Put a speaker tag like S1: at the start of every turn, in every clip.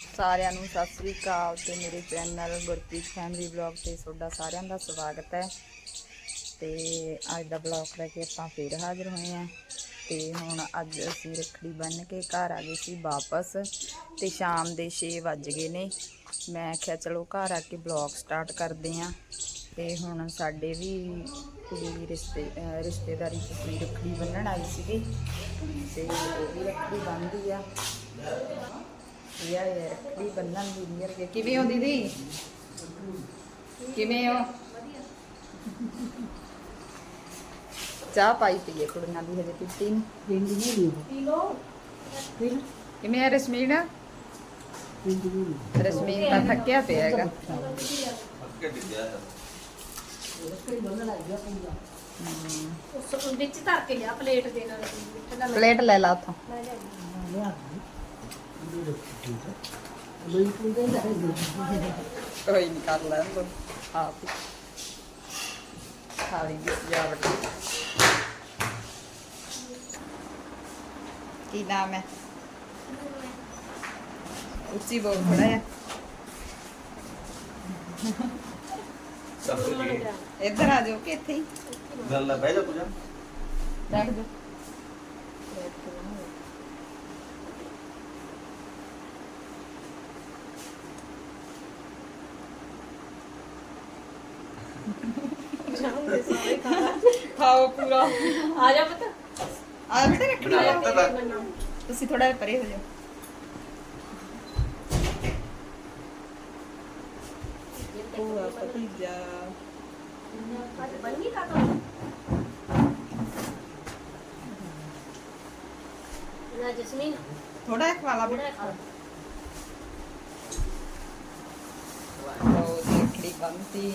S1: ਸਾਰਿਆਂ ਨੂੰ ਸਤਿ ਸ੍ਰੀ ਅਕਾਲ ਤੇ ਮੇਰੇ ਚੈਨਲ ਗੁਰਪ੍ਰੀਤ ਫੈਮਿਲੀ ਵਲੌਗ ਤੇ ਤੁਹਾਡਾ ਸਾਰਿਆਂ ਦਾ ਸਵਾਗਤ ਹੈ। ਤੇ ਅੱਜ ਦਾ ਵਲੌਗ ਲੈ ਕੇ ਆਪਾਂ ਫੇਰ ਹਾਜ਼ਰ ਹੋਏ ਹਾਂ। ਤੇ ਹੁਣ ਅੱਜ ਅਸੀਂ ਰੱਖੜੀ ਬੰਨ੍ਹ ਕੇ ਘਰ ਆ ਗਏ ਸੀ ਵਾਪਸ ਤੇ ਸ਼ਾਮ ਦੇ 6 ਵੱਜ ਗਏ ਨੇ। ਮੈਂ ਆਖਿਆ ਚਲੋ ਘਰ ਆ ਕੇ ਵਲੌਗ ਸਟਾਰਟ ਕਰਦੇ ਹਾਂ। ਤੇ ਹੁਣ ਸਾਡੇ ਵੀ ਕੁੜੀ ਰਿਸ਼ਤੇ ਰਿਸ਼ਤੇਦਾਰੀ ਚ ਕੁੜੀ ਰੱਖੜੀ ਬੰਨਣ ਆਈ ਸੀਗੀ। ਤੇ ਉਹ ਵੀ ਰੱਖੜੀ ਬੰਨ੍ਹਦੀ ਆ। ਯਾ ਯਾ ਰੱਖੜੀ ਬੰਨਣ ਦੀ ਨੀਅਰ ਕੇ ਕਿਵੇਂ ਹੋ ਦੀਦੀ? ਕਿਵੇਂ ਹੋ? ਚਾਹ ਪਾਈ ਪੀਏ ਕੁੜੀਆਂ ਦੀ ਹਜੇ ਪੀਤੀ ਨਹੀਂ ਕਿਵੇਂ ਹੈ ਰਸਮੀਨ? ਰਸਮੀਨ ਤਾਂ ਥੱਕਿਆ ਪਿਆ ਹੈਗਾ।
S2: ਉਸ ਵਿੱਚ ਧਰ ਕੇ ਲਿਆ ਪਲੇਟ ਦੇ ਨਾਲ। ਮਿੱਠਾ ਦਾ
S1: ਪਲੇਟ ਲੈ ਲਾ ਉਥੋਂ।
S2: ਮੈਂ ਲਿਆ।
S1: ਕੋਈ ਨਹੀਂ ਕਰ ਲੈਣ ਦੋ ਆਪ ਹੀ ਥਾਲੀ ਦੀ ਸਜਾਵਟ ਕੀ ਨਾਮ ਹੈ ਉੱਚੀ ਬੋਲ ਥੋੜਾ ਹੈ ਇੱਧਰ ਆ ਜਾਓ ਕਿ ਇੱਥੇ ਹੀ
S3: ਗੱਲ ਨਾ ਬਹਿ ਜਾ ਤੂੰ ਜਾ
S1: ਰੱਖ ਦੋ
S2: ਜਾਉਂਗੇ ਸਾਰੇ ਖਾਣਾ
S1: ਖਾਓ ਪੂਰਾ
S2: ਆ ਜਾ ਪਤਾ
S1: ਆ ਬੇਟਾ ਰੱਖਣੀ
S3: ਬਣਾ
S1: ਹੈ।
S3: ਲਾ ਤਾਂ
S1: ਤੁਸੀਂ ਥੋੜਾ ਪਰੇ ਹੋ ਜਾਓ ਪੂਰਾ ਭਤੀਜਾ
S2: ਅੱਜ ਬੰਨੀ ਕਾ ਤੋ ਨਾ ਜਸਮੀਨ
S1: ਥੋੜਾ ਜਿਹਾ ਖਵਾ ਲਾ
S2: ਬੜਾ
S1: ਬੇਟਾ
S2: ਖਾ
S1: ਵਾਓ ਦੇਖੜੀ ਬੰਤੀ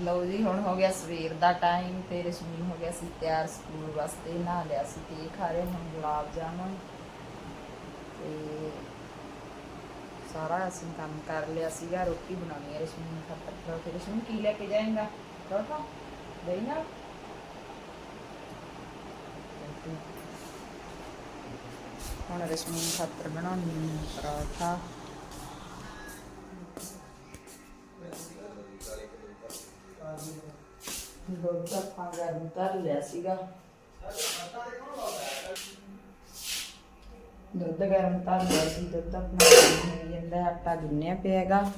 S1: ਲਓ ਜੀ ਹੁਣ ਹੋ ਗਿਆ ਸਵੇਰ ਦਾ ਟਾਈਮ ਤੇ ਰਸ਼ਮੀਨ ਹੋ ਗਿਆ ਸੀ ਤਿਆਰ ਸਕੂਲ ਵਾਸਤੇ, ਨਹਾ ਲਿਆ ਸੀ ਤੇ ਖਾ ਰਹੇ, ਹੁਣ ਗੁਲਾਬ ਜਾਮੁਨ ਤੇ ਸਾਰਾ ਅਸੀਂ ਕੰਮ ਕਰ ਲਿਆ ਸੀਗਾ, ਰੋਟੀ ਬਣਾਉਣੀ ਹੈ ਰਸ਼ਮੀਨ ਖਾਤਰ ਪਰੌਠੇ ਰਸ਼ਮੀਨ ਕੀ। ਲੈ ਕੇ ਜਾਏਗਾ? ਪਰੌਠਾ ਦਹੀਂ ਨਾਲ ਹੁਣ ਰਸ਼ਮੀਨ ਖਾਤਰ ਬਣਾਉਣੀ ਹੈ ਪਰੌਠਾ। ਦੁੱਧ ਆਪਾਂ ਗਰਮ ਕਰ ਲਿਆ ਸੀਗਾ। ਦੁੱਧ ਗਰਮ ਕਰ ਲਿਆ ਸੀ, ਦੁੱਧ ਆਪਣਾ ਗਰਮ ਹੋ ਜਾਂਦਾ ਆਟਾ ਗੁੰਨਿਆ ਪਿਆਗਾ,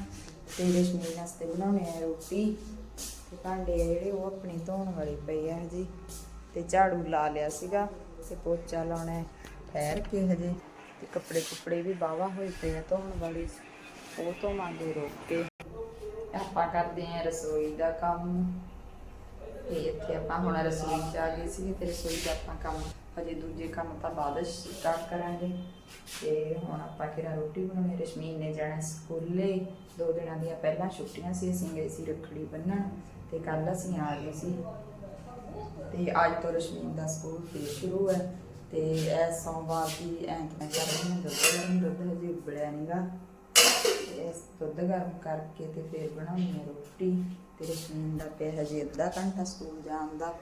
S1: ਤੇ ਰਸ਼ਮੀਨ ਵਾਸਤੇ ਬਣਾਉਣੇ ਆ ਰੋਟੀ। ਤੇ ਭਾਂਡੇ ਆ ਜਿਹੜੇ, ਉਹ ਆਪਣੇ ਧੋਣ ਵਾਲੇ ਪਏ ਆ ਹਜੇ। ਤੇ ਝਾੜੂ ਲਾ ਲਿਆ ਸੀਗਾ, ਤੇ ਪੋਚਾ ਲਾਉਣਾ ਠਹਿਰ ਕੇ ਹਜੇ। ਤੇ ਕੱਪੜੇ ਕੁਪੜੇ ਵੀ ਬਾਵਾ ਹੋਏ ਪਏ ਆ ਧੋਣ ਵਾਲੇ। ਉਹ ਧੋਵਾਂਗੇ ਰੋਕ ਕੇ। ਆਪਾਂ ਕਰਦੇ ਆ ਰਸੋਈ ਦਾ ਕੰਮ। ਤੇ ਇੱਥੇ ਆਪਾਂ ਹੁਣ ਰਸੋਈ 'ਚ ਆ ਗਏ ਸੀ ਤੇ ਰਸੋਈ ਦਾ ਆਪਾਂ ਕੰਮ ਹਜੇ ਦੂਜੇ ਕੰਮ ਤਾਂ ਬਾਅਦ ਸਟਾਰਟ ਕਰਾਂਗੇ। ਤੇ ਹੁਣ ਆਪਾਂ ਕਿਹੜਾ ਰੋਟੀ ਬਣਾਉਣੀ ਰਸ਼ਮੀਨ ਨੇ ਜਾਣਾ ਸਕੂਲੇ। ਦੋ ਦਿਨਾਂ ਦੀਆਂ ਪਹਿਲਾਂ ਛੁੱਟੀਆਂ ਸੀ, ਅਸੀਂ ਗਏ ਸੀ ਰੱਖੜੀ ਬੰਨਣ ਤੇ ਕੱਲ ਅਸੀਂ ਆ ਗਏ ਸੀ। ਤੇ ਅੱਜ ਤੋਂ ਰਸ਼ਮੀਨ ਦਾ ਸਕੂਲ ਫੇਰ ਸ਼ੁਰੂ ਹੈ ਤੇ ਇਹ ਸੋਮਵਾਰ ਦੀ ਐਂਤਵਾਰ ਕਰ ਰਹੀ ਦੁੱਧ ਗਰਮ ਦੁੱਧ ਹਜੇ ਉਬਲਿਆ ਨਹੀਂਗਾ ਇਸ ਦੁੱਧ ਗਰਮ ਕਰਕੇ ਤੇ ਫਿਰ ਬਣਾਉਣੀ ਹੈ ਰੋਟੀ। ਤੇ ਰਸ਼ਮੀਨ ਦਾ ਪਿਆ ਹਜੇ ਅੱਧਾ ਘੰਟਾ ਸਕੂਲ ਜਾਣ ਦਾ।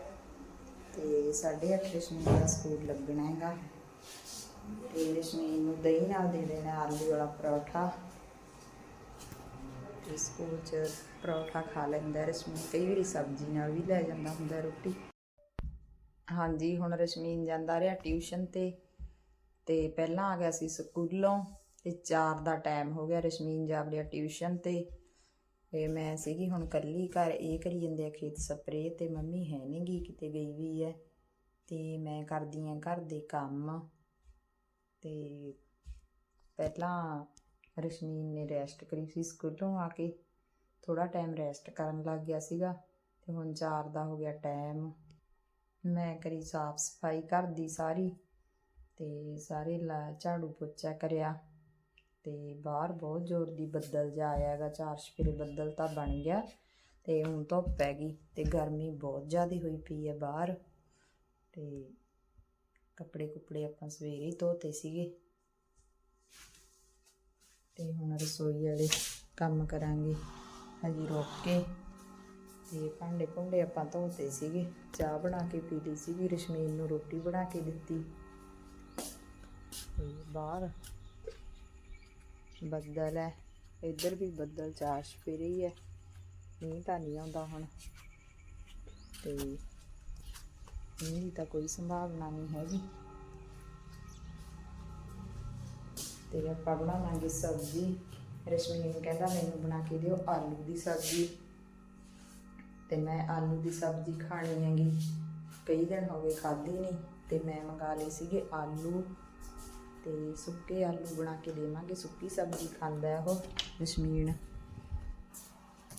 S1: ਤੇ 8:30 ਰਸ਼ਮੀਨ ਦਾ ਸਕੂਲ ਲੱਗਣਾ ਹੈਗਾ। ਤੇ ਰਸ਼ਮੀਨ ਨੂੰ ਦਹੀਂ ਨਾਲ ਦੇ ਦੇਣਾ ਆਲੂ ਵਾਲਾ ਪਰੌਠਾ। ਤੇ ਸਕੂਲ 'ਚ ਪਰੌਠਾ ਖਾ ਲੈਂਦਾ ਰਸ਼ਮੀਨ ਕਈ ਵਾਰੀ ਸਬਜ਼ੀ ਨਾਲ ਵੀ ਲੈ ਜਾਂਦਾ ਹੁੰਦਾ ਰੋਟੀ। ਹਾਂਜੀ, ਹੁਣ ਰਸ਼ਮੀਨ ਜਾਂਦਾ ਰਿਹਾ ਟਿਊਸ਼ਨ ਤੇ। ਤੇ ਪਹਿਲਾਂ ਆ ਗਿਆ ਸੀ ਸਕੂਲੋਂ। ਤੇ 4 ਦਾ ਟਾਈਮ ਹੋ ਗਿਆ ਰਸ਼ਮੀਨ ਜਾ ਵੜਿਆ ਟਿਊਸ਼ਨ ਤੇ। ਤੇ ਮੈਂ ਸੀਗੀ ਹੁਣ ਕੱਲੀ ਘਰ, ਇਹ ਕਰੀ ਜਾਂਦੇ ਆ ਖੇਤ ਸਪਰੇ ਤੇ ਮੰਮੀ ਹੈ ਨਹੀਂ ਗੀ, ਕਿਤੇ ਗਈ ਵੀ ਹੈ ਤੇ ਮੈਂ ਕਰਦੀ ਆ ਘਰ ਦੇ ਕੰਮ। ਤੇ ਪਹਿਲਾਂ ਰਸ਼ਮੀਨ ਨੇ ਰੈਸਟ ਕਰੀ ਸੀ ਸਕੂਲੋਂ ਆ ਕੇ। ਥੋੜਾ ਟਾਈਮ ਰੈਸਟ ਕਰਨ ਲੱਗ ਗਿਆ ਸੀਗਾ ਤੇ ਹੁਣ 4 ਦਾ ਹੋ ਗਿਆ ਟਾਈਮ ਮੈਂ ਕਰੀ ਸਾਫ਼ ਸਫ਼ਾਈ, ਘਰ ਦੀ ਸਾਰੀ। ਤੇ ਸਾਰੇ ਲਾ ਝਾੜੂ ਪੋਚਾ ਕਰਿਆ। ਤੇ ਬਾਹਰ ਬਹੁਤ ਜ਼ੋਰ ਦੀ ਬੱਦਲ ਜਾ ਆਇਆ ਹੈਗਾ, ਚਾਰ ਛਪੇਰੇ ਬੱਦਲ ਤਾਂ ਬਣ ਗਿਆ ਤੇ ਹੁਣ ਧੁੱਪ ਪੈ ਗਈ ਤੇ ਗਰਮੀ ਬਹੁਤ ਜ਼ਿਆਦਾ ਹੋਈ ਪਈ ਹੈ ਬਾਹਰ ਤੇ ਕੱਪੜੇ ਕੁਪੜੇ ਆਪਾਂ ਸਵੇਰੇ ਧੋਤੇ ਸੀਗੇ ਤੇ ਹੁਣ ਰਸੋਈ ਵਾਲੇ ਕੰਮ ਕਰਾਂਗੇ। ਹਜੀ ਰੋਕ ਕੇ ਤੇ ਭਾਂਡੇ ਭੁੰਡੇ ਆਪਾਂ ਧੋਤੇ ਸੀਗੇ। ਚਾਹ ਬਣਾ ਕੇ ਪੀ ਲਈ ਸੀਗੀ, ਰਸ਼ਮੀਨ ਨੂੰ ਰੋਟੀ ਬਣਾ ਕੇ ਦਿੱਤੀ। ਤੇ ਬਾਹਰ ਬੱਦਲ ਹੈ ਇੱਧਰ ਵੀ ਬੱਦਲ ਚਾਸ਼ ਪੀ ਰਹੀ ਹੈ ਮੀਂਹ ਤਾਂ ਨਹੀਂ ਆਉਂਦਾ ਹੁਣ। ਤੇ ਮੀਂਹ ਦੀ ਤਾਂ ਕੋਈ ਸੰਭਾਵਨਾ ਨਹੀਂ ਹੈਗੀ। ਤੇ ਆਪਾਂ ਬਣਾਵਾਂਗੇ ਸਬਜ਼ੀ। ਰਸ਼ਮੀ ਰਸ਼ਮੀਨ ਕਹਿੰਦਾ, ਮੈਨੂੰ ਬਣਾ ਕੇ ਦਿਓ ਆਲੂ ਦੀ ਸਬਜ਼ੀ। ਤੇ ਮੈਂ ਆਲੂ ਦੀ ਸਬਜ਼ੀ ਖਾਣੀ ਹੈਗੀ। ਕਈ ਦਿਨ ਹੋ ਗਏ ਖਾਧੀ ਨਹੀਂ। ਤੇ ਮੈਂ ਮੰਗਾ ਲਏ ਸੀਗੇ ਆਲੂ। ਤੇ ਸੁੱਕੇ ਆਲੂ ਬਣਾ ਕੇ ਦੇਵਾਂਗੇ। ਸੁੱਕੀ ਸਬਜ਼ੀ ਖਾਂਦਾ ਉਹ ਰਸ਼ਮੀਨ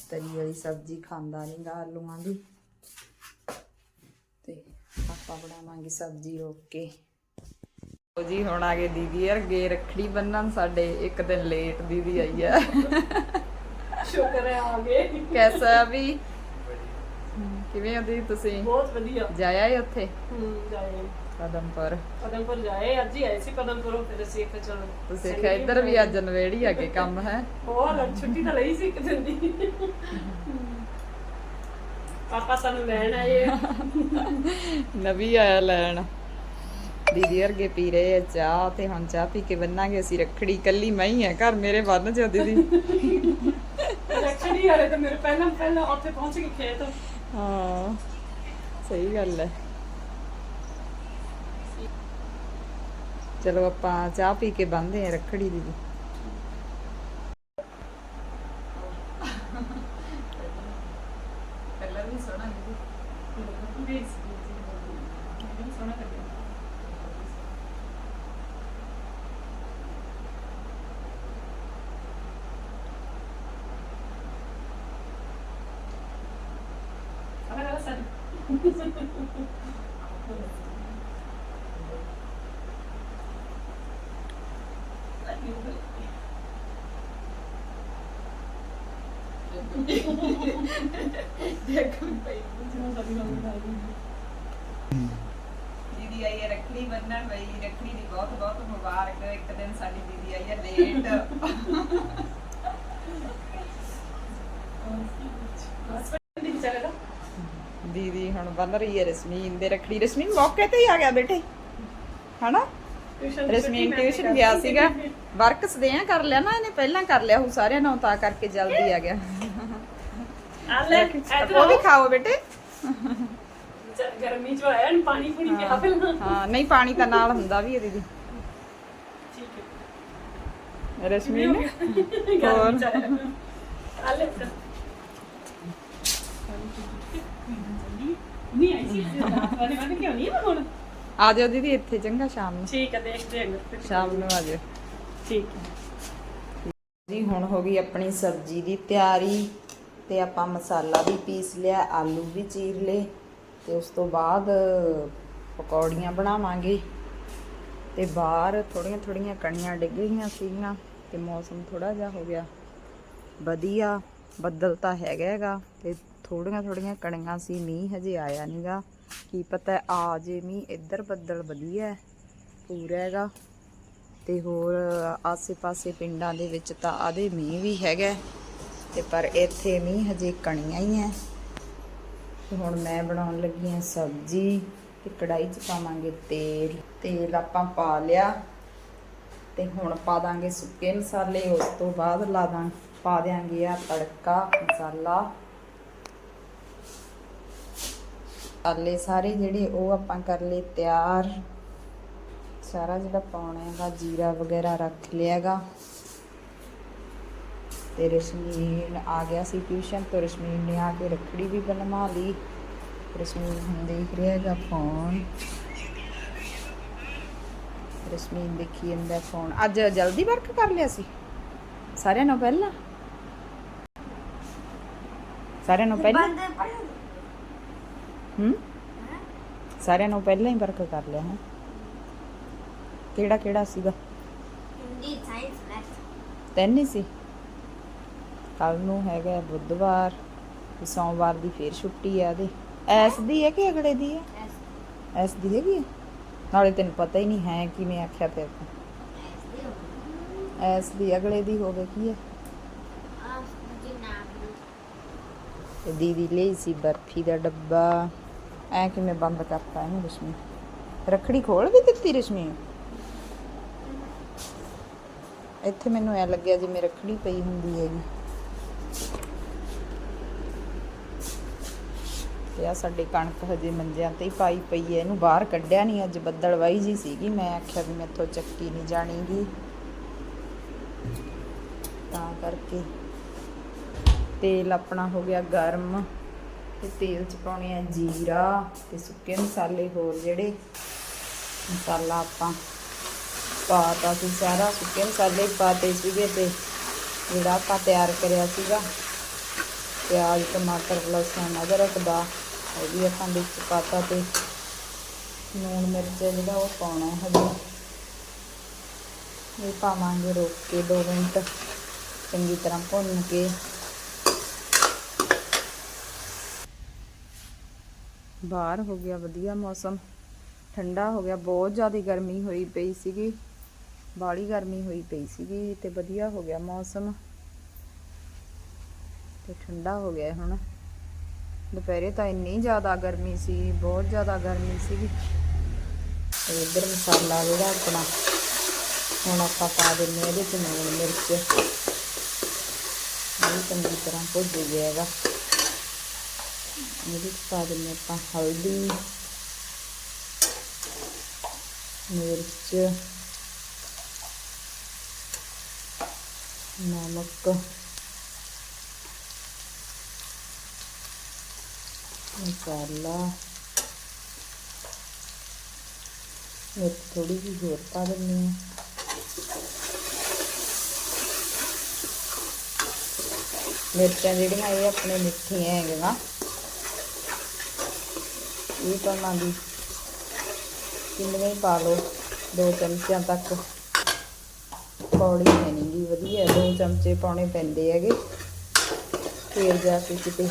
S1: ਤਰੀ ਵਾਲੀ ਸਬਜ਼ੀ ਖਾਂਦਾ ਨਹੀਂਗਾ ਆਲੂਆਂ ਦੀ। ਤੇ ਆਪਾਂ ਬਣਾਵਾਂਗੇ ਸਬਜ਼ੀ ਰੋਕ। ਲਓ ਜੀ ਹੁਣ ਆ ਗਏ ਦੀਦੀ ਅਰਗੇ ਰੱਖੜੀ ਬੰਨਣ। ਸਾਡੇ ਇੱਕ ਦਿਨ ਲੇਟ ਦੀਦੀ ਆਈ ਹੈ
S2: ਸ਼ੁਕਰ ਹੈ ਆ ਗਏ।
S1: ਕੈਸਾ ਵੀ। ਕਿਵੇਂ ਹੋ ਦੀਦੀ ਤੁਸੀਂ?
S2: ਬਹੁਤ ਵਧੀਆ।
S1: ਜਾਇਆ ਹੀ ਉੱਥੇ?
S2: ਹੂੰ ਜਾਏ
S1: ਕਦਮਪੁਰ
S2: ਪਦਮਪੁਰ। ਜਾਏ ਅੱਜ ਹੀ ਆਏ ਸੀ ਪਦਮਪੁਰੋਂ ਫਿਰ ਅਸੀਂ ਇੱਕ ਚਲੋ
S1: ਤੁਸੀਂ ਕਿਹਾ ਇੱਧਰ ਵੀ ਅੱਜ ਨਵੇੜੀ ਆ ਕੇ ਕੰਮ ਹੈ?
S2: ਹੋਰ ਛੁੱਟੀ ਤਾਂ ਲਈ ਸੀ ਇੱਕ ਦਿਨ ਦੀ। ਪਾਪਾ ਸਾਨੂੰ ਲੈਣ ਆਏ।
S1: ਨਵੀ ਆਇਆ ਲੈਣ। ਦੀਦੀ ਅਰਗੇ ਪੀ ਰਹੇ ਆ ਚਾਹ ਤੇ ਹੁਣ ਚਾਹ ਪੀ ਕੇ ਬੰਨਾਂਗੇ ਅਸੀਂ ਰੱਖੜੀ ਕੱਲੀ ਮੈਂ ਹੀ ਆ ਘਰ ਮੇਰੇ ਬੰਨ ਜੋ ਦੀਦੀ।
S2: ਯਾਰ ਇਹ ਤਾਂ ਮੇਰੇ ਪਹਿਲਾਂ ਪਹਿਲਾਂ ਉੱਥੇ ਪਹੁੰਚ ਕੇ ਖੇਤ।
S1: ਹਾਂ ਸਹੀ ਗੱਲ ਹੈ। ਚਲੋ ਆਪਾਂ ਚਾਹ ਪੀ ਕੇ ਬੰਨਦੇ ਆ ਰੱਖੜੀ ਦੀਦੀ ਪਹਿਲਾਂ ਵੀ ਸੋਹਣਾ ਦੀਦੀ
S2: ਸੋਹਣਾ ਲੱਗਿਆ ਅਗਰ
S1: ਦੀਦੀ ਆਈ ਹੈ ਰੱਖੜੀ ਬੰਨਣ ਬਈ ਰੱਖੜੀ ਦੀ ਬਹੁਤ ਬਹੁਤ ਮੁਬਾਰਕ ਇੱਕ ਦਿਨ ਸਾਡੀ ਦੀਦੀ ਆਈ ਹੈ ਲੇਟ
S2: ਚੱਲੇਗਾ
S1: ਦੀਦੀ ਹੁਣ ਬੰਨ ਰਹੀ ਹੈ ਰਸਮੀਨ ਦੇ ਰੱਖੜੀ। ਰਸਮੀਨ ਮੌਕੇ ਤੇ ਹੀ ਆ ਗਿਆ ਬੇਟੇ। ਹਨਾ? ਰਸਮੀਨ ਟਿਊਸ਼ਨ ਗਿਆ ਸੀਗਾ। ਵਰਕ ਸਦਿਆਂ ਕਰ ਲਿਆ ਨਾ ਇਹਨੇ ਪਹਿਲਾਂ ਕਰ ਲਿਆ ਉਹ ਸਾਰਿਆਂ ਨੂੰ ਤਾਂ ਕਰਕੇ ਜਲਦੀ ਆ ਗਿਆ।
S2: ਆ ਲੈ
S1: ਉਹ ਵੀ ਖਾਓ ਬੇਟੇ।
S2: ਗਰਮੀ ਚ ਆਇਆ ਨੀ ਪਾਣੀ ਪੂਣੀ ਪਿਆ ਪਹਿਲਾਂ।
S1: ਹਾਂ ਨਹੀਂ ਪਾਣੀ ਤਾਂ ਨਾਲ ਹੁੰਦਾ ਵੀ ਹੈ ਦੀਦੀ।
S2: ਠੀਕ ਹੈ।
S1: ਰਸਮੀਨ?
S2: ਆ ਲੈ ਆਈ ਸੀ ਕਿਉਂ ਨਹੀਂ ਹੁਣ?
S1: ਆ ਜਾਓ ਦੀਦੀ ਇੱਥੇ ਚੰਗਾ ਸ਼ਾਮ ਨੂੰ।
S2: ਠੀਕ ਹੈ ਦੇਖਦੇ ਹਾਂ ਫਿਰ।
S1: ਸ਼ਾਮ ਨੂੰ ਆ ਜਾਓ
S2: ਠੀਕ ਹੈ
S1: ਜੀ ਹੁਣ ਹੋ ਗਈ ਆਪਣੀ ਸਬਜ਼ੀ ਦੀ ਤਿਆਰੀ ਤੇ ਆਪਾਂ ਮਸਾਲਾ ਵੀ ਪੀਸ ਲਿਆ ਆਲੂ ਵੀ ਚੀਰ ਲਏ ਤੇ ਉਸ ਤੋਂ ਬਾਅਦ ਪਕੌੜੀਆਂ ਬਣਾਵਾਂਗੇ। ਤੇ ਬਾਹਰ ਥੋੜੀਆਂ ਥੋੜੀਆਂ ਕਣੀਆਂ ਡਿੱਗ ਗਈਆਂ ਸੀਗੀਆਂ ਤੇ ਮੌਸਮ ਥੋੜਾ ਜਿਹਾ ਹੋ ਗਿਆ। ਵਧੀਆ ਬੱਦਲ ਤਾਂ ਹੈਗਾ ਹੈਗਾ ਤੇ ਥੋੜੀਆਂ ਥੋੜੀਆਂ ਕਣੀਆਂ ਸੀ, ਮੀਂਹ ਹਜੇ ਆਇਆ ਨਹੀਂਗਾ ਕੀ ਪਤਾ ਆ ਜੇ ਮੀਂਹ ਇੱਧਰ ਬੱਦਲ ਵਧੀਆ ਪੂਰਾ ਹੈਗਾ। ਤੇ ਹੋਰ ਆਸੇ-ਪਾਸੇ ਪਿੰਡਾਂ ਦੇ ਵਿੱਚ ਤਾਂ ਆਦੇ ਮੀਂਹ ਵੀ ਹੈਗਾ, ਤੇ ਪਰ ਇੱਥੇ ਮੀਂਹ ਹਜੇ ਕਣੀਆਂ ਹੀ ਐ। ਤੇ ਹੁਣ ਮੈਂ ਬਣਾਉਣ ਲੱਗੀ ਹਾਂ ਸਬਜ਼ੀ ਤੇ ਕੜਾਈ 'ਚ ਪਾਵਾਂਗੇ ਤੇਲ। ਤੇਲ ਆਪਾਂ ਪਾ ਲਿਆ ਤੇ ਹੁਣ ਪਾ ਦਾਂਗੇ ਸੁੱਕੇ ਮਸਾਲੇ, ਉਸ ਤੋਂ ਬਾਅਦ ਲਾ ਦਾਂ, ਪਾ ਦਿਆਂਗੇ ਆ ਤੜਕਾ, ਮਸਾਲਾ। ਮਸਾਲੇ ਸਾਰੇ ਜਿਹੜੇ ਉਹ ਆਪਾਂ ਕਰ ਲਏ ਤਿਆਰ। ਸਾਰਾ ਜਿਹੜਾ ਪਾਉਣਾ ਹੈਗਾ ਜੀਰਾ ਵਗੈਰਾ ਰੱਖ ਲਿਆਗਾ ਤੇ ਰਸ਼ਮੀਨ ਆ ਗਿਆ ਸੀ ਟਿਊਸ਼ਨ ਤੋਂ ਰਸ਼ਮੀਨ ਨੇ ਆ ਕੇ ਰੱਖੜੀ ਵੀ ਬਣਵਾ ਲਈ। ਰਸ਼ਮੀਨ ਹੁਣ ਦੇਖ ਰਿਹਾ ਹੈਗਾ ਫੋਨ। ਰਸ਼ਮੀਨ ਦੇਖੀ ਜਾਂਦਾ ਫੋਨ। ਅੱਜ ਜਲਦੀ ਵਰਕ ਕਰ ਲਿਆ ਸੀ? ਸਾਰਿਆਂ ਨੂੰ ਪਹਿਲਾਂ? ਸਾਰਿਆਂ ਨੂੰ ਪਹਿਲਾਂ? ਹੂੰ? ਸਾਰਿਆਂ ਨੂੰ ਪਹਿਲਾਂ ਹੀ ਵਰਕ ਕਰ ਲਿਆ ਹੈ? ਕਿਹੜਾ ਕਿਹੜਾ ਸੀਗਾ?
S3: ਹਿੰਦੀ ਸਾਇੰਸ ਮੈਥ
S1: ਤਿੰਨ ਹੀ ਸੀ। ਕੱਲ ਨੂੰ ਹੈਗਾ ਬੁੱਧਵਾਰ ਤੇ ਸੋਮਵਾਰ ਦੀ ਫੇਰ ਛੁੱਟੀ ਆ ਇਹਦੇ ਐਸ ਦੀ ਹੈ ਕਿ ਅਗਲੇ ਦੀ ਹੈ?
S3: ਐਸ
S1: ਦੀ। ਹੈਗੀ ਹੈ? ਨਾਲੇ ਤੈਨੂੰ ਪਤਾ ਹੀ ਨਹੀਂ ਹੈ ਕਿਵੇਂ ਆਖਿਆ ਤੇ।
S3: ਐਸ ਦੀ
S1: ਅਗਲੇ ਦੀ ਹੋਵੇ ਕੀ ਹੈ? ਦੀਦੀ ਲਈ ਸੀ ਬਰਫੀ ਦਾ ਡੱਬਾ। ਐ ਕਿਵੇਂ ਬੰਦ ਕਰਤਾ ਇਹਨੂੰ ਰਸ਼ਮੀ? ਰੱਖੜੀ ਖੋਲ ਵੀ ਦਿੱਤੀ ਰਸ਼ਮੀ? ਇੱਥੇ ਮੈਨੂੰ ਐ ਲੱਗਿਆ ਜਿਵੇਂ ਰੱਖੜੀ ਪਈ ਹੁੰਦੀ ਹੈਗੀ। ਤੇ ਆ ਸਾਡੇ ਕਣਕ ਹਜੇ ਮੰਜਿਆਂ ਤੇ ਹੀ ਪਾਈ ਪਈ ਹੈ। ਇਹਨੂੰ ਬਾਹਰ ਕੱਢਿਆ ਨਹੀਂ। ਅੱਜ ਬੱਦਲਵਾਈ ਜੀ ਸੀਗੀ। ਮੈਂ ਆਖਿਆ ਵੀ ਮੈਥੋਂ ਚੱਕੀ ਨਹੀਂ ਜਾਣੀਗੀ। ਤਾਂ ਕਰਕੇ ਤੇਲ ਆਪਣਾ ਹੋ ਗਿਆ ਗਰਮ। ਤੇ ਤੇਲ ਚ ਪਾਉਣੇ ਆ ਜੀਰਾ ਤੇ ਸੁੱਕੇ ਮਸਾਲੇ ਹੋਰ ਜਿਹੜੇ ਮਸਾਲਾ ਆਪਾਂ ਪਾਤਾ ਸੀ, ਸਾਰਾ ਸੁੱਕੇ ਮਸਾਲੇ ਪਾਤੇ ਸੀਗੇ ਤੇ ਜਿਹੜਾ ਆਪਾਂ ਤਿਆਰ ਕਰਿਆ ਸੀਗਾ, ਪਿਆਜ਼, ਟਮਾਟਰ, ਲਸਣ, ਅਦਰਕ ਦਾ, ਉਹ ਵੀ ਆਪਾਂ ਵਿੱਚ ਪਾਤਾ ਤੇ ਲੂਣ ਮਿਰਚ ਜਿਹੜਾ ਉਹ ਪਾਉਣਾ ਹੈ ਹਜੇ। ਇਹ ਪਾਵਾਂਗੇ ਰੋਕ ਕੇ 2 ਮਿੰਟ, ਚੰਗੀ ਤਰ੍ਹਾਂ ਭੁੰਨ ਕੇ। ਬਾਹਰ ਹੋ ਗਿਆ, ਵਧੀਆ ਮੌਸਮ। ਠੰਡਾ ਹੋ ਗਿਆ, ਬਹੁਤ ਜ਼ਿਆਦਾ ਗਰਮੀ ਹੋਈ ਪਈ ਸੀਗੀ। ਬਾਹਲੀ ਗਰਮੀ ਹੋਈ ਪਈ ਸੀਗੀ ਤੇ ਵਧੀਆ ਹੋ ਗਿਆ ਮੌਸਮ। ਤੇ ਠੰਡਾ ਹੋ ਗਿਆ ਹੁਣ। ਦੁਪਹਿਰੇ ਤਾਂ ਇੰਨੀ ਜ਼ਿਆਦਾ ਗਰਮੀ ਸੀ, ਬਹੁਤ ਜ਼ਿਆਦਾ ਗਰਮੀ ਸੀਗੀ। ਤੇ ਇੱਧਰ ਮਸਾਲਾ ਜਿਹੜਾ ਆਪਣਾ, ਹੁਣ ਆਪਾਂ ਪਾ ਦਿੰਨੇ ਆ ਇਹਦੇ ਚ ਲੂਣ ਮਿਰਚ। ਇਹ ਚੰਗੀ ਤਰ੍ਹਾਂ ਭੁੱਜ ਗਿਆ ਜਾਏਗਾ ਇਹਦੇ ਚ ਪਾ ਦਿੰਨੇ ਆਪਾਂ ਹਲਦੀ, ਮਿਰਚ, ਨਮਕ, ਮਸਾਲਾ ਮਿਰਚ ਥੋੜੀ ਜਿਹੀ ਹੋਰ ਪਾ ਦਿੰਦੇ ਹਾਂ। ਮਿਰਚਾਂ ਜਿਹੜੀਆਂ ਇਹ ਆਪਣੇ ਮਿੱਠੀਆਂ ਹੈਗੀਆਂ। ਇਹ ਪਾਵਾਂਗੀ ਕਿੰਨੇ ਪਾ ਲਓ, ਦੋ ਚਮਚਿਆਂ ਤੱਕ। ਪੌੜੀ ਹੈ ਨੀ ਵਧੀਆ, ਦੋ ਚਮਚੇ ਪਾਉਣੇ ਪੈਂਦੇ ਹੈਗੇ। ਫੇਰ ਜਾ ਕੇ ਕਿਤੇ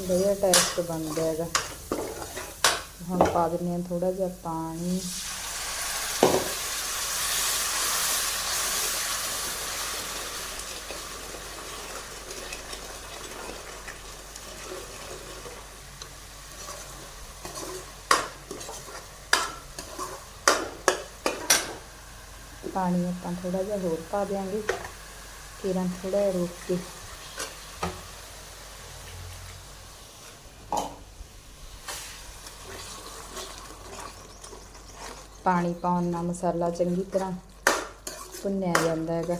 S1: ਵਧੀਆ ਟੇਸਟ ਬਣਦਾ ਹੈਗਾ। ਹੁਣ ਪਾ ਦਿੰਦੇ ਹਾਂ ਥੋੜਾ ਜਿਹਾ ਪਾਣੀ। ਪਾਣੀ ਆਪਾਂ ਥੋੜਾ ਜਿਹਾ ਹੋਰ ਪਾ ਦਿਆਂਗੇ। ਕਿਰਾਂ ਥੋੜਾ ਜਿਹਾ ਰੋਕ ਕੇ। ਪਾਣੀ ਪਾਉਣ ਨਾਲ ਮਸਾਲਾ ਚੰਗੀ ਤਰ੍ਹਾਂ ਭੁੰਨਿਆ ਜਾਂਦਾ ਹੈਗਾ।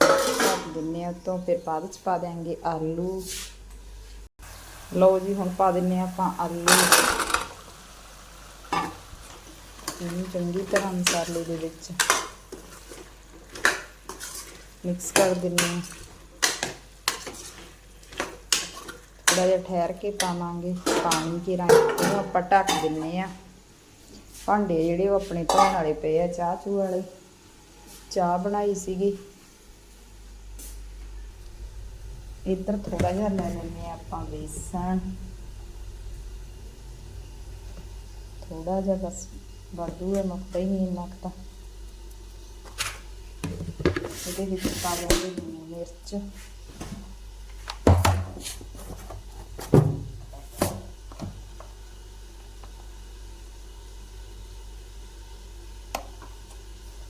S1: ਢੱਕ ਦਿੰਨੇ ਆ ਤੋਂ ਫਿਰ ਬਾਅਦ ਵਿੱਚ ਪਾ ਦਿਆਂਗੇ ਆਲੂ। ਲਓ ਜੀ, ਹੁਣ ਪਾ ਦਿੰਨੇ ਆ ਆਪਾਂ ਆਲੂ। ਇਹਨੂੰ ਚੰਗੀ ਤਰ੍ਹਾਂ ਮਸਾਲੇ ਦੇ ਵਿੱਚ। ਮਿਕਸ ਕਰ ਦਿੰਨੇ ਹਾਂ। ਥੋੜਾ ਜਿਹਾ ਠਹਿਰ ਕੇ ਪਾਵਾਂਗੇ ਪਾਣੀ ਕੀ ਰੰਗ, ਇਹਨੂੰ ਆਪਾਂ ਢੱਕ ਦਿੰਨੇ ਆ ਭਾਂਡੇ ਜਿਹੜੇ ਉਹ ਆਪਣੇ ਧੋਣ ਵਾਲੇ ਪਏ ਆ, ਚਾਹ ਚੂ ਵਾਲੇ। ਚਾਹ ਬਣਾਈ ਸੀਗੀ। ਇੱਧਰ ਥੋੜਾ ਜਿਹਾ ਲੈ ਲੈਂਦੇ ਆ ਆਪਾਂ ਬੇਸਣ। ਥੋੜਾ ਜਿਹਾ ਬਸ ਵਾਧੂ ਹੈ ਮੁੱਕਦਾ ਹੀ ਨਹੀਂ ਇੰਨਾ ਕੁ ਤਾਂ ਇਹਦੇ ਵਿੱਚ ਪਾ ਦਿਆਂਗੇ ਲੂਣ ਮਿਰਚ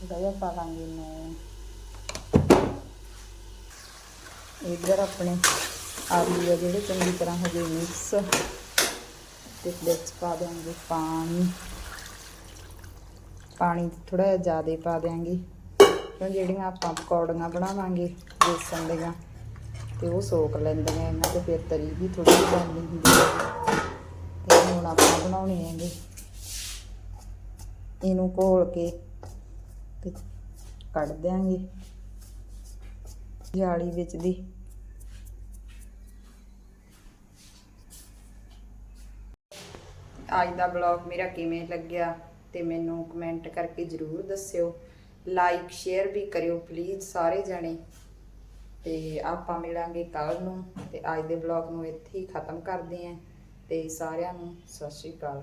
S1: ਥੋੜਾ ਜਿਹਾ ਪਾ ਦਾਂਗੇ ਨੂਣ ਇੱਧਰ ਆਪਣੇ ਆਲੂ ਆ ਜਿਹੜੇ ਚੰਗੀ ਤਰ੍ਹਾਂ ਹੋ ਗਏ ਮਿਕਸ ਤੇ ਵਿੱਚ ਪਾ ਦਿਆਂਗੇ ਪਾਣੀ ਪਾਣੀ ਥੋੜਾ ਜਿਹਾ ਜ਼ਿਆਦਾ ਪਾ ਦਿਆਂਗੇ। ਕਿਉਂ ਜਿਹੜੀਆਂ ਆਪਾਂ ਪਕੌੜੀਆਂ ਬਣਾਵਾਂਗੇ, ਬੇਸਣ ਦੀਆਂ, ਤੇ ਉਹ ਸੋਕ ਲੈਂਦੀਆਂ ਇਹਨਾਂ ਤੇ ਫਿਰ ਤਰੀ ਵੀ ਥੋੜੀ ਜਿਹੀ ਬਣਨੀ ਹੁੰਦੀ ਹੈ। ਤੇ ਹੁਣ ਆਪਾਂ ਬਣਾਉਣੇ ਹੈਗੇ। ਇਹਨੂੰ ਘੋਲ ਕੇ ਤੇ ਕੱਢ ਦਿਆਂਗੇ। ਜਾਲੀ ਵਿੱਚ ਦੀ। ਅੱਜ ਦਾ ਬਲੌਗ ਮੇਰਾ ਕਿਵੇਂ ਲੱਗਿਆ? ਤੇ ਮੈਨੂੰ ਕਮੈਂਟ ਕਰਕੇ ਜਰੂਰ ਦੱਸਿਓ। ਲਾਈਕ ਸ਼ੇਅਰ ਵੀ ਕਰਿਓ ਪਲੀਜ਼ ਸਾਰੇ ਜਣੇ। ਤੇ ਆਪਾਂ ਮਿਲਾਂਗੇ ਕੱਲ ਨੂੰ ਤੇ ਅੱਜ ਦੇ ਬਲੌਗ ਨੂੰ ਇੱਥੇ ਹੀ ਖਤਮ ਕਰਦੇ ਆਂ ਤੇ ਸਾਰਿਆਂ ਨੂੰ ਸਤਿ ਸ਼੍ਰੀ ਅਕਾਲ।